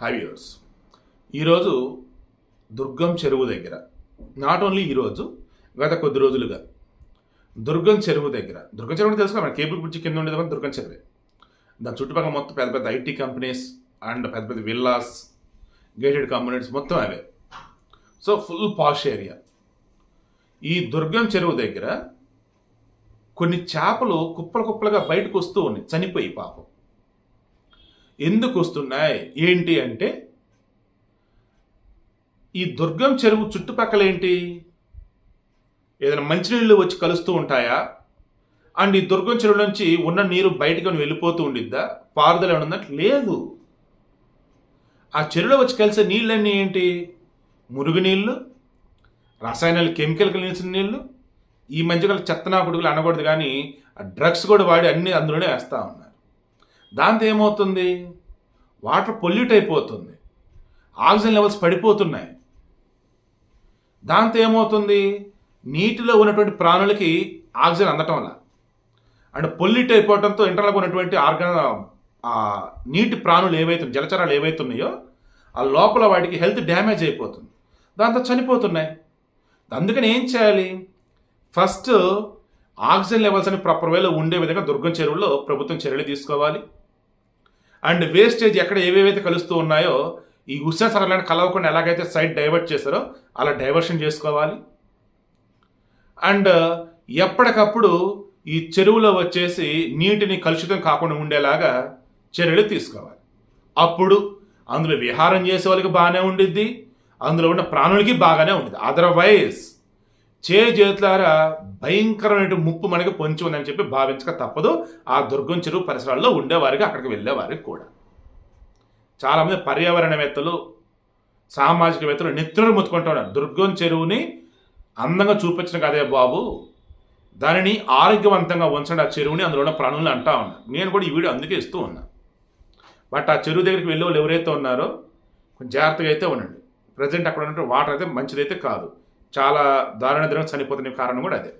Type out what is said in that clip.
హ్యావ్యూర్స్ ఈరోజు దుర్గం చెరువు దగ్గర నాట్ ఓన్లీ ఈరోజు గత కొద్ది రోజులుగా దుర్గం చెరువు దగ్గర దుర్గం చెరువు అంటే తెలుసుకో మన కేబుల్ బ్రిడ్జ్ కింద ఉండేది మన దుర్గం చెరువే. దాని చుట్టుపక్కల మొత్తం పెద్ద పెద్ద ఐటీ కంపెనీస్ అండ్ పెద్ద పెద్ద విల్లాస్ గేటెడ్ కంపెనీస్ మొత్తం అవే. సో ఫుల్ పాష్ ఏరియా ఈ దుర్గం చెరువు దగ్గర కొన్ని చేపలు కుప్పలు కుప్పలుగా బయటకు వస్తూ ఉన్నాయి చనిపోయి పాపం. ఎందుకు వస్తున్నాయి? ఏంటి అంటే ఈ దుర్గం చెరువు చుట్టుపక్కల ఏంటి? ఏదైనా మంచినీళ్ళు వచ్చి కలుస్తూ ఉంటాయా? అండ్ ఈ దుర్గం చెరువు నుంచి ఉన్న నీరు బయటకు వెళ్ళిపోతూ ఉండిద్దా? పారుదల ఏమన్నా లేదు. ఆ చెరువులో వచ్చి కలిసే నీళ్ళన్నీ ఏంటి? మురుగునీళ్ళు రసాయనాలు కెమికల్ కలిసిన నీళ్ళు ఈ మధ్యకాల చెత్తనా పొడుగులు అనకూడదు కానీ ఆ డ్రగ్స్ కూడా వాడి అన్ని అందులోనే వేస్తూ ఉన్నారు దాంతో ఏమవుతుంది వాటర్ పొల్యూట్ అయిపోతుంది. ఆక్సిజన్ లెవెల్స్ పడిపోతున్నాయి. దాంతో ఏమవుతుంది నీటిలో ఉన్నటువంటి ప్రాణులకి ఆక్సిజన్ అందటం వల్ల. అండ్ పొల్యూట్ అయిపోవడంతో ఇంటర్నల్గా ఉన్నటువంటి ఆర్గాన్ నీటి ప్రాణులు ఏవైతే జలచరాలు ఏవైతున్నాయో ఆ లోపల వాటికి హెల్త్ డ్యామేజ్ అయిపోతుంది. దాంతో చనిపోతున్నాయి. అందుకని ఏం చేయాలి? ఫస్ట్ ఆక్సిజన్ లెవెల్స్ అని ప్రాపర్ వేలో ఉండే విధంగా దుర్గం చెరువులో ప్రభుత్వం చర్యలు తీసుకోవాలి. అండ్ వేస్టేజ్ ఎక్కడ ఏవేవైతే కలుస్తూ ఉన్నాయో ఈ హుస్సేన్ సరళని కలవకుండా ఎలాగైతే సైడ్ డైవర్ట్ చేశారో అలా డైవర్షన్ చేసుకోవాలి. అండ్ ఎప్పటికప్పుడు ఈ చెరువులో వచ్చేసి నీటిని కలుషితం కాకుండా ఉండేలాగా చర్యలు తీసుకోవాలి. అప్పుడు అందులో విహారం చేసే వాళ్ళకి బాగానే ఉండిద్ది అందులో ఉన్న ప్రాణులకి బాగానే ఉంటుంది అదర్వైజ్ చే చేతులారా భయంకరమైన ముప్పు మనకి పొంచి ఉందని చెప్పి భావించక తప్పదు. ఆ దుర్గం చెరువు పరిసరాల్లో ఉండేవారికి అక్కడికి వెళ్ళేవారికి కూడా. చాలామంది పర్యావరణవేత్తలు సామాజికవేత్తలు నిద్రలు ముత్తుకుంటూ ఉన్నారు. దుర్గం చెరువుని అందంగా చూపించిన కదే బాబు. దానిని ఆరోగ్యవంతంగా ఉంచండి ఆ చెరువుని అందులో ఉన్న ప్రాణులను అంటా ఉన్నారు. నేను కూడా ఈ వీడియో అందుకే ఇస్తూ ఉన్నా. బట్ ఆ చెరువు దగ్గరికి వెళ్ళే వాళ్ళు ఎవరైతే ఉన్నారో కొంచెం జాగ్రత్తగా అయితే ఉండండి. ప్రజెంట్ అక్కడ ఉన్నటువంటి వాటర్ అయితే మంచిదైతే కాదు. చాలా దారుణ దినం చనిపోతున్న కారణం కూడా అదే.